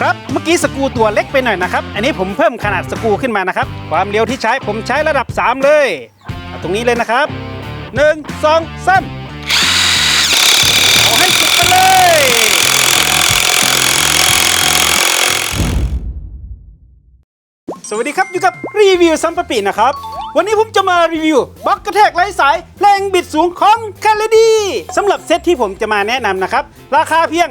ครับเมื่อกี้สกูตัวเล็กไปหน่อยนะครับ อันนี้ผมเพิ่มขนาดสกูขึ้นมานะครับ ความเร็วที่ใช้ผมใช้ระดับ 3 เลยเอาตรงนี้เลยนะครับ 1 2 3เอาให้สุดไปเลยสวัสดีครับอยู่กับรีวิวซัมปะปีนะครับ วันนี้ผมจะมารีวิวบล็อกกระแทกไร้สายแรงบิดสูงของแคลดีสำหรับเซตที่ผมจะมาแนะนำนะครับ ราคาเพียง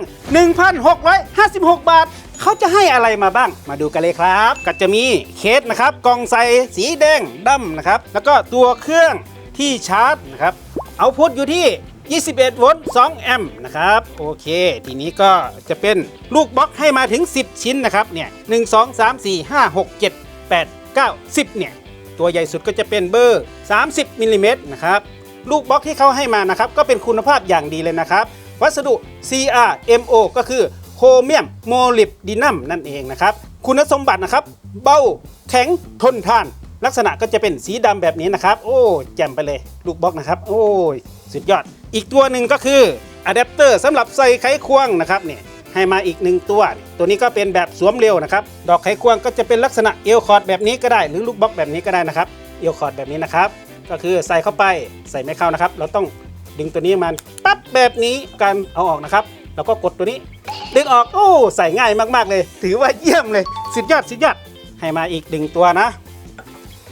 1,656 บาท เขาจะให้อะไรมาบ้าง มาดูกันเลยครับ ก็จะมีเคสนะครับกล่องใสสีแดงดำนะครับ แล้วก็ตัวเครื่องที่ชาร์จนะครับเอาพุทอยู่ที่21 โวลต์ 2 แอมป์ นะครับ โอเค ทีนี้ก็จะเป็นลูกบล็อกให้มาถึง 10 ชิ้นนะครับ เนี่ย 1 2 3 4 5 6 7 8 9 10 เนี่ย ตัวใหญ่สุดก็จะเป็นเบอร์ 30มิลลิเมตรนะครับลูกบล็อกที่เขาให้มานะครับก็เป็นคุณภาพอย่างดีเลยนะครับ วัสดุ CRMO ก็คือโครเมียมโมลิบดินัมนั่นเองนะครับ คุณสมบัตินะครับ เบาแข็งทนทาน ลักษณะก็จะเป็นสีดำแบบนี้นะครับ โอ้แจ่มไปเลย ลูกบล็อกนะครับ โอ้ยสุดยอด อีกตัวหนึ่งก็คืออะแดปเตอร์สำหรับใส่ไขควงนะครับเนี่ย ให้มาอีกหนึ่งตัว ตัวนี้ก็เป็นแบบสวมเร็วนะครับ ดอกไขควงก็จะเป็นลักษณะเอลคอร์ดแบบนี้ก็ได้ หรือลูกบล็อกแบบนี้ก็ได้นะครับ เอลคอร์ดแบบนี้นะครับ ก็คือใส่เข้าไปใส่ไม่เข้านะครับ เราต้องดึงตัวนี้มันปั๊บแบบนี้การเอาออกนะครับ แล้วก็กดตัวนี้ ดึงออกโอ้ใส่ง่ายมากๆเลย ถือว่าเยี่ยมเลยสุดยอดสุดยอดให้มาอีกหนึ่งตัวนะ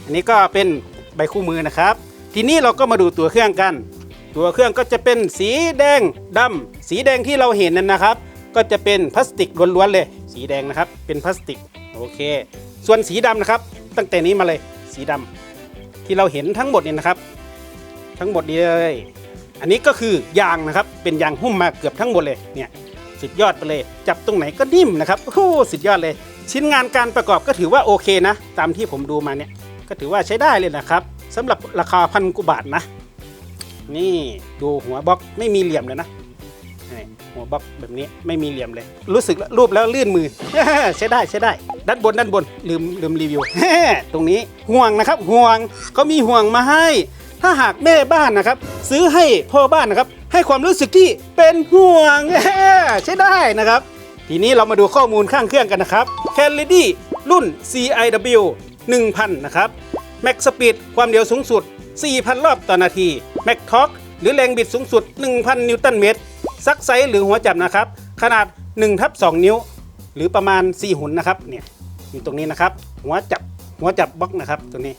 อันนี้ก็เป็นใบคู่มือนะครับ ทีนี้เราก็มาดูตัวเครื่องกัน ตัวเครื่องก็จะเป็นสีแดงดำสีแดงที่เราเห็นนั่นนะครับ ก็จะเป็นพลาสติกล้วนๆเลย สีแดงนะครับ เป็นพลาสติกโอเค ส่วนสีดำนะครับ ตั้งแต่นี้มาเลยสีดำที่เราเห็นทั้งหมดเนี่ยนะครับ ทั้งหมดนี้เลยอันนี้ก็คือยางนะครับ เป็นยางหุ้มมาเกือบทั้งหมดเลยเนี่ยสุดยอดไปเลย จับตรงไหนก็นิ่มนะครับโอ้สุดยอดเลย ชิ้นงานการประกอบก็ถือว่าโอเคนะ ตามที่ผมดูมาเนี่ยก็ถือว่าใช้ได้เลยนะครับสำหรับราคาพันกว่าบาทนะ นี่ดูหัวบล็อกไม่มีเหลี่ยมเลยนะ นี่หัวบล็อกแบบนี้ไม่มีเหลี่ยมเลย รู้สึกรูปแล้วลื่นมือ ใช้ได้ใช้ได้ ด้านบนด้านบนลืมลืมรีวิวตรงนี้ห่วงนะครับห่วงเขามีห่วงมาให้ ถ้าหากแม่บ้านนะครับ ซื้อให้พ่อบ้านนะครับ ให้ความรู้สึกที่เป็นห่วงใช้ได้นะครับ ทีนี้เรามาดูข้อมูลข้างเครื่องกันนะครับ c a l i d y รุ่น CIW 1000 นะครับ Max Speed ความเร็วสูงสุด 4,000 รอบต่อนาที Max Torque หรือแรงบิดสูงสุด 1,000 นิวตันเมตร ซักไซส์หรือหัวจับนะครับ ขนาด1ทับ2นิ้ว หรือประมาณ 4 หุ่นนะครับเนี่ยอยู่ตรงนี้นะครับ หัวจับหัวจับบล็อกนะครับตรงนี้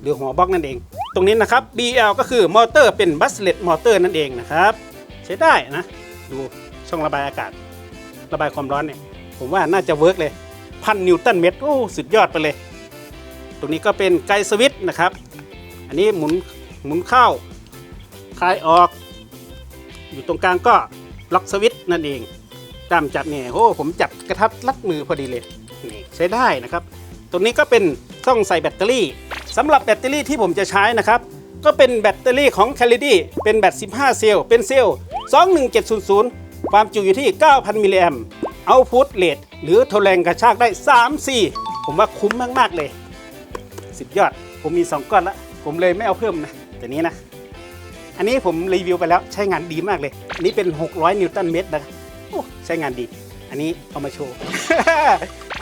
หรือหัวบล็อกนั่นเอง ตรงนี้นะครับ BL ก็คือมอเตอร์เป็นบัสเลตมอเตอร์นั่นเองนะครับ ใช้ได้นะ ดูช่องระบายอากาศ ระบายความร้อนเนี่ย ผมว่าน่าจะเวิร์กเลยพันนิวตันเมตรโอ้สุดยอดไปเลย ตรงนี้ก็เป็นไกด์สวิตช์นะครับ อันนี้หมุนหมุนเข้าคลายออก อยู่ตรงกลางก็ ล็อกสวิตช์นั่นเองตามจับเนี่ยโอ้ผมจับกระทัดรัดมือพอดีเลยนี่ใช้ได้นะครับ ตรงนี้ก็เป็นช่องใส่แบตเตอรี่สำหรับแบตเตอรี่ที่ผมจะใช้นะครับก็เป็นแบตเตอรี่ของ c a l i d y เป็นแบต 15 เซลล์ เป็นเซลล์ 21700 ความจุอยู่ที่ 9,000 มิลลิแอมเอาพุทเลทหรือทนแรงกระชากได้ 3 4 ผมว่าคุ้มมาก ๆ เลย สุดยอด ผมมี 2 ก้อนละ ผมเลยไม่เอาเพิ่มนะ แต่นี้นะ อันนี้ผมรีวิวไปแล้วใช้งานดีมากเลย อันนี้เป็น 600 นิวตันเมตรนะโอ้ใช้งานดี อันนี้เอามาโชว์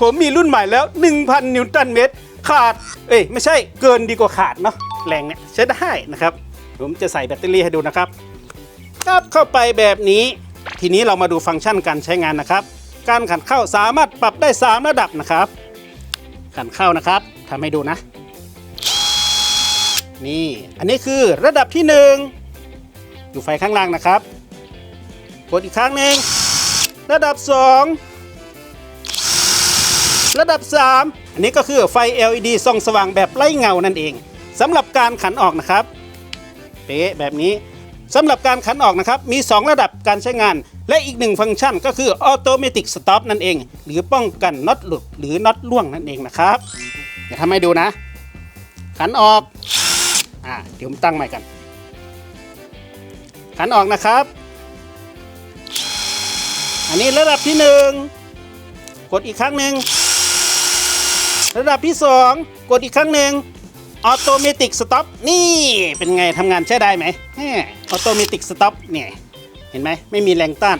ผมมีรุ่นใหม่แล้ว 1,000 นิวตันเมตร ขาด เอ้ยไม่ใช่เกินดีกว่าขาดเนาะแรงเนี่ยใช้ได้นะครับ ผมจะใส่แบตเตอรี่ให้ดูนะครับกับเข้าไปแบบนี้ ทีนี้เรามาดูฟังก์ชันการใช้งานนะครับ การขันเข้าสามารถปรับได้ 3 ระดับนะครับ ขันเข้านะครับทำให้ดูนะ นี่ อันนี้คือระดับที่ 1 อยู่ไฟข้างล่างนะครับ กดอีกครั้งหนึ่งระดับ 2 ระดับ 3 อันนี้ก็คือไฟ LED ส่องสว่างแบบไร้เงานั่นเองสำหรับการขันออกนะครับ เป๊ะแบบนี้สำหรับการขันออกนะครับ มี 2 ระดับการใช้งาน และอีกหนึ่งฟังก์ชันก็คือ Automatic Stop นั่นเอง หรือป้องกันน็อตหลุดหรือน็อตล่วงนั่นเองนะครับ เดี๋ยวทำให้ดูนะ ขันออก อ่าเดี๋ยวผมตั้งใหม่กัน ขันออกนะครับ อันนี้ระดับที่หนึ่งกดอีกครั้งหนึ่งระดับที่สองกดอีกครั้งหนึ่งออโตเมติกสต็อปนี่เป็นไงทำงานใช้ได้ไหมออโตเมติกสต็อปเนี่ยเห็นไหมไม่มีแรงต้าน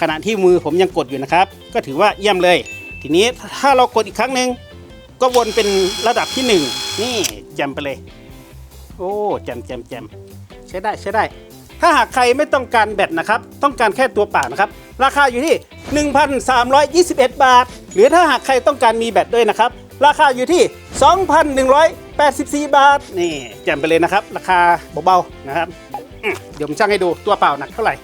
ขณะที่มือผมยังกดอยู่นะครับ ก็ถือว่าเยี่ยมเลย ทีนี้ถ้าเรากดอีกครั้งหนึ่งก็วนเป็นระดับที่หนึ่งนี่แจมไปเลย โอ้แจมแจมแจมใช้ได้ใช้ได้ ถ้าหากใครไม่ต้องการแบตนะครับ ต้องการแค่ตัวเปล่านะครับ ราคาอยู่ที่ 1,321 บาท หรือถ้าหากใครต้องการมีแบตด้วยนะครับ ราคาอยู่ที่ 2,184 บาท นี่แจ่มไปเลยนะครับ ราคาเบาๆนะครับ เดี๋ยวผมช่างให้ดูตัวเปล่าหนักเท่าไหร่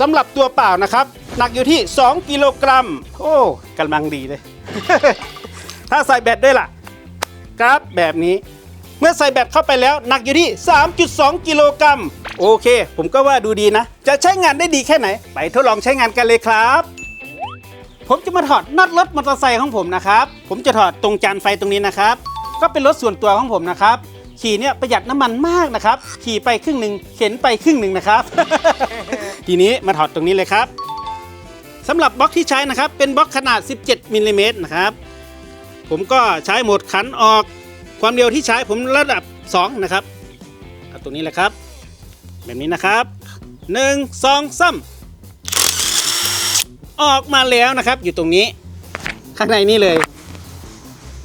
สำหรับตัวเปล่านะครับ หนักอยู่ที่ 2 กิโลกรัม โอ้กำลังดีเลย ถ้าใส่แบตด้วยล่ะครับแบบนี้ เมื่อใส่แบตเข้าไปแล้วหนักอยู่ที่ 3.2 กิโลกรัม โอเค ผมก็ว่าดูดีนะ จะใช้งานได้ดีแค่ไหน ไปทดลองใช้งานกันเลยครับ ผมจะมาถอดน็อตรถมอเตอร์ไซค์ของผมนะครับ ผมจะถอดตรงจานไฟตรงนี้นะครับ ก็เป็นรถส่วนตัวของผมนะครับ ขี่เนี่ยประหยัดน้ำมันมากนะครับ ขี่ไปครึ่งหนึ่งเข็นไปครึ่งหนึ่งนะครับ ทีนี้มาถอดตรงนี้เลยครับสำหรับบล็อกที่ใช้นะครับ เป็นบล็อกขนาด 17มิลลิเมตรนะครับ ผมก็ใช้โหมดขันออก ความเร็วที่ใช้ผมระดับ 2 นะครับเอาตรงนี้แหละครับ แบบนี้นะครับ 1 2 3 ออกมาแล้วนะครับ อยู่ตรงนี้ ข้างในนี่เลย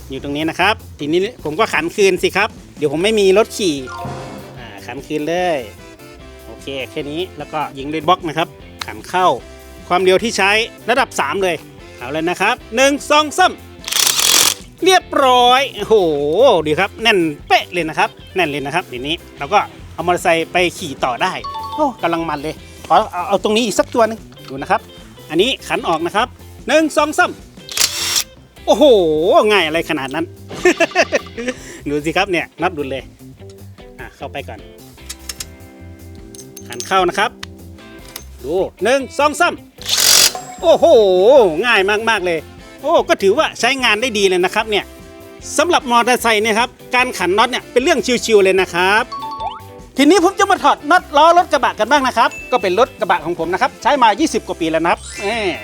อยู่ตรงนี้นะครับ ทีนี้ผมก็ขันคืนสิครับ เดี๋ยวผมไม่มีรถขี่ขันคืนเลย โอเคแค่นี้แล้วก็ยิงด้วยบล็อกนะครับ ขันเข้าความเร็วที่ใช้ระดับ 3 เลยเอาเลยนะครับ 1 2 3 เรียบร้อยโอ้โหดีครับ แน่นเป๊ะเลยนะครับ แน่นเลยนะครับทีนี้เราก็ เอามอเตอร์ไซค์ไปขี่ต่อได้โอ้กำลังมันเลยขอเอาเอาตรงนี้อีกสักตัวหนึงดูนะครับ อันนี้ขันออกนะครับหนึ่งสองสามโอ้โหง่ายอะไรขนาดนั้น ดูสิครับเนี่ยนับดูเลยอะเข้าไปก่อน ขันเข้านะครับ ดูหนึ่งสองสามโอ้โห ง่ายมาก ๆ เลย โอ้ ก็ถือว่าใช้งานได้ดีเลยนะครับเนี่ยสำหรับมอเตอร์ไซค์เนี่ยครับ การขันน็อตเนี่ยเป็นเรื่องชิวๆเลยนะครับ ทีนี้ผมจะมาถอดน็อตล้อรถกระบะกันบ้างนะครับ ก็เป็นรถกระบะของผมนะครับ ใช้มา 20 กว่าปีแล้วนะครับ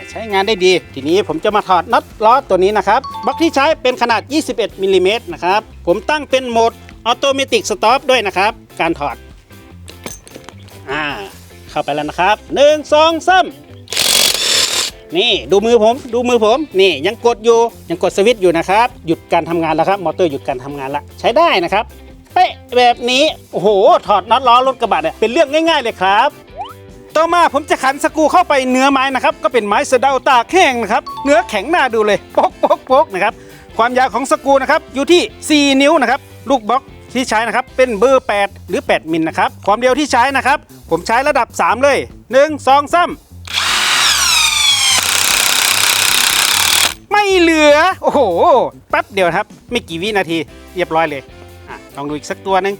ใช้งานได้ดี ทีนี้ผมจะมาถอดน็อตล้อตัวนี้นะครับบล็อกที่ใช้เป็นขนาด 21มิลลิเมตรนะครับผมตั้งเป็นโหมดออโตเมติกสต็อปด้วยนะครับ การถอดอ่าเข้าไปแล้วนะครับ 1 2 3นี่ดูมือผมดูมือผมนี่ยังกดอยู่ยังกดสวิตช์อยู่นะครับ หยุดการทำงานแล้วครับ มอเตอร์หยุดการทำงานละใช้ได้นะครับ เป๊ะแบบนี้ โอ้โห ถอดน็อตล้อรถกระบะเนี่ยเป็นเรื่องง่ายๆเลยครับ ต่อมาผมจะขันสกรูเข้าไปเนื้อไม้นะครับ ก็เป็นไม้สดาตากแห้งนะครับ เนื้อแข็งหน้าดูเลยโป๊กโป๊กปกนะครับ ความยาวของสกรูนะครับอยู่ที่ 4 นิ้วนะครับ ลูกบล็อกที่ใช้นะครับเป็นเบอร์ 8 หรือ 8 มิลนะครับ ความเร็วที่ใช้นะครับ ผมใช้ระดับ 3 เลย 1 2 3 ไม่เหลือ โอ้โห แป๊บเดียวครับ ไม่กี่วินาที เรียบร้อยเลย ลองดูอีกสักตัวหนึ่ง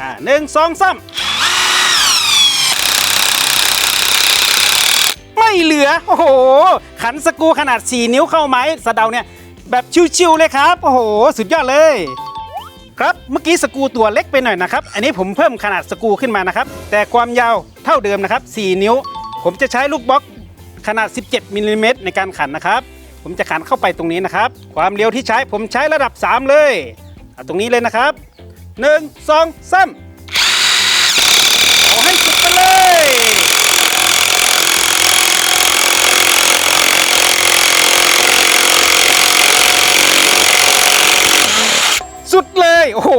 อ่าหนึ่งสองสามไม่เหลือ โอ้โห ขันสกูขนาด 4 นิ้วเข้าไม้สะเดาเนี่ย แบบชิวๆเลยครับ โอ้โห สุดยอดเลย ครับเมื่อกี้สกูตัวเล็กไปหน่อยนะครับ อันนี้ผมเพิ่มขนาดสกูขึ้นมานะครับ แต่ความยาวเท่าเดิมนะครับ 4 นิ้ว ผมจะใช้ลูกบล็อกขนาด 17มิลลิเมตรในการขันนะครับ ผมจะขันเข้าไปตรงนี้นะครับ ความเร็วที่ใช้ผมใช้ระดับ 3 เลยเอาตรงนี้เลยนะครับ 1 2 3เอาให้สุดไปเลยสุดเลย โอ้โห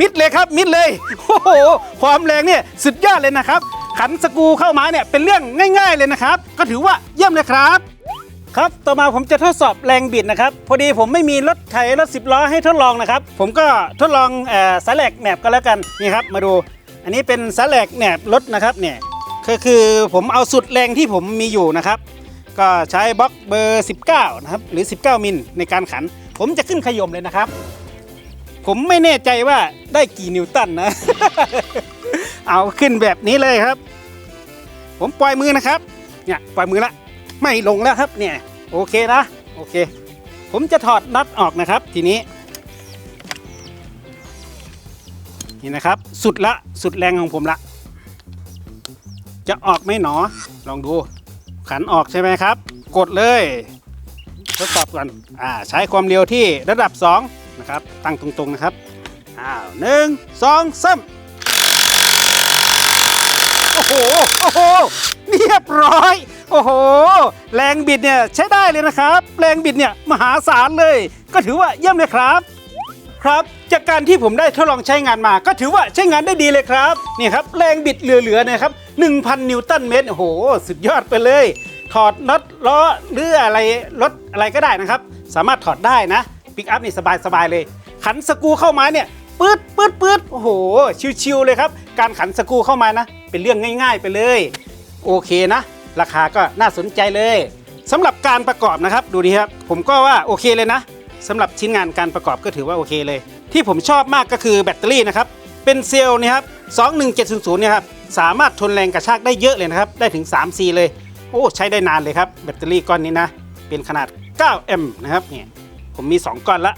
มิดเลยครับ มิดเลย โอ้โห ความแรงเนี่ยสุดยอดเลยนะครับ ขันสกูเข้ามาเนี่ยเป็นเรื่องง่าย ๆเลยนะครับ ก็ถือว่าเยี่ยมเลยครับ ครับ ต่อมาผมจะทดสอบแรงบิดนะครับ พอดีผมไม่มีรถไถรถสิบล้อให้ทดลองนะครับ ผมก็ทดลองสายแหลกแหนบก็แล้วกันนี่ครับ มาดู อันนี้เป็นสายแหลกแหนบรถนะครับเนี่ยก็คือผมเอาสุดแรงที่ผมมีอยู่นะครับ ก็ใช้บล็อกเบอร์ 19 นะครับ หรือ 19 มิลในการขัน ผมจะขึ้นขยมเลยนะครับ ผมไม่แน่ใจว่าได้กี่นิวตันนะ เอาขึ้นแบบนี้เลยครับ ผมปล่อยมือนะครับ เนี่ยปล่อยมือละ ไม่ลงแล้วครับเนี่ยโอเคนะโอเค ผมจะถอดน็อตออกนะครับ ทีนี้ นี่นะครับ สุดละสุดแรงของผมละ จะออกไหมหนอ ลองดู ขันออกใช่ไหมครับ กดเลยทดสอบก่อนอ่าใช้ความเร็วที่ระดับ 2 นะครับ ตั้งตรงๆนะครับอ้าวหนึ่งสองสาม หโอ้โหเรียบร้อย โอ้โห แรงบิดเนี่ยใช้ได้เลยนะครับ แรงบิดเนี่ยมหาศาลเลย ก็ถือว่าเยี่ยมเลยครับ ครับ จากการที่ผมได้ทดลองใช้งานมา ก็ถือว่าใช้งานได้ดีเลยครับ นี่ครับแรงบิดเหลือๆนะครับ 1,000 นิวตันเมตร โอ้โห สุดยอดไปเลย ถอดน็อตล้อหรืออะไรรถอะไรก็ได้นะครับ สามารถถอดได้นะ ปิกอัพนี่สบายๆเลย ขันสกูเข้ามาเนี่ยปื๊ดปื๊ดปื๊ดโอ้โห ชิวๆเลยครับ การขันสกูเข้ามานะ เป็นเรื่องง่าย ๆ ไปเลย โอเคนะ ราคาก็น่าสนใจเลยสำหรับการประกอบนะครับดูดีครับ ผมก็ว่าโอเคเลยนะสำหรับชิ้นงานการประกอบก็ถือว่าโอเคเลย ที่ผมชอบมากก็คือแบตเตอรี่นะครับ เป็นเซลล์นี่ครับ21700เนี่ยครับสามารถทนแรงกระชากได้เยอะเลยนะครับ ได้ถึง 3C เลย โอ้ ใช้ได้นานเลยครับ แบตเตอรี่ก้อนนี้นะ เป็นขนาด 9M นะครับเนี่ยผมมี 2 ก้อนละ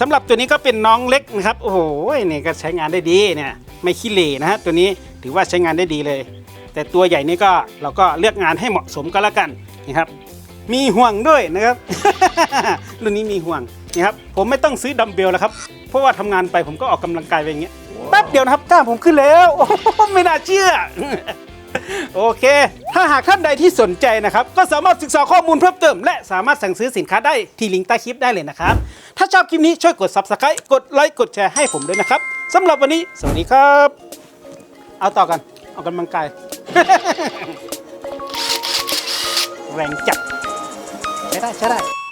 สำหรับตัวนี้ก็เป็นน้องเล็กนะครับ โอ้โหนี่ก็ใช้งานได้ดีเนี่ยไม่ขี้เหร่นะฮะตัวนี้ ถือว่าใช้งานได้ดีเลย แต่ตัวใหญ่นี่ก็เราก็เลือกงานให้เหมาะสมก็แล้วกันนี่ครับ มีห่วงด้วยนะครับรุ่นนี้มีห่วงนี่ครับผมไม่ต้องซื้อดัมเบลแล้วครับ เพราะว่าทำงานไปผมก็ออกกำลังกายไปอย่างเงี้ยแป๊บเดียวนะครับกล้ามผมขึ้นแล้วโอ้โหไม่น่าเชื่อโอเค ถ้าหากท่านใดที่สนใจนะครับ ก็สามารถศึกษาข้อมูลเพิ่มเติม และสามารถสั่งซื้อสินค้าได้ที่ลิงก์ใต้คลิปได้เลยนะครับ ถ้าชอบคลิปนี้ช่วยกด subscribe กดไลค์ กดแชร์ให้ผมด้วยนะครับสำหรับวันนี้ สวัสดีครับ เอาต่อกันออกกำลังกาย แรงจัดใช้ได้ใช้ได้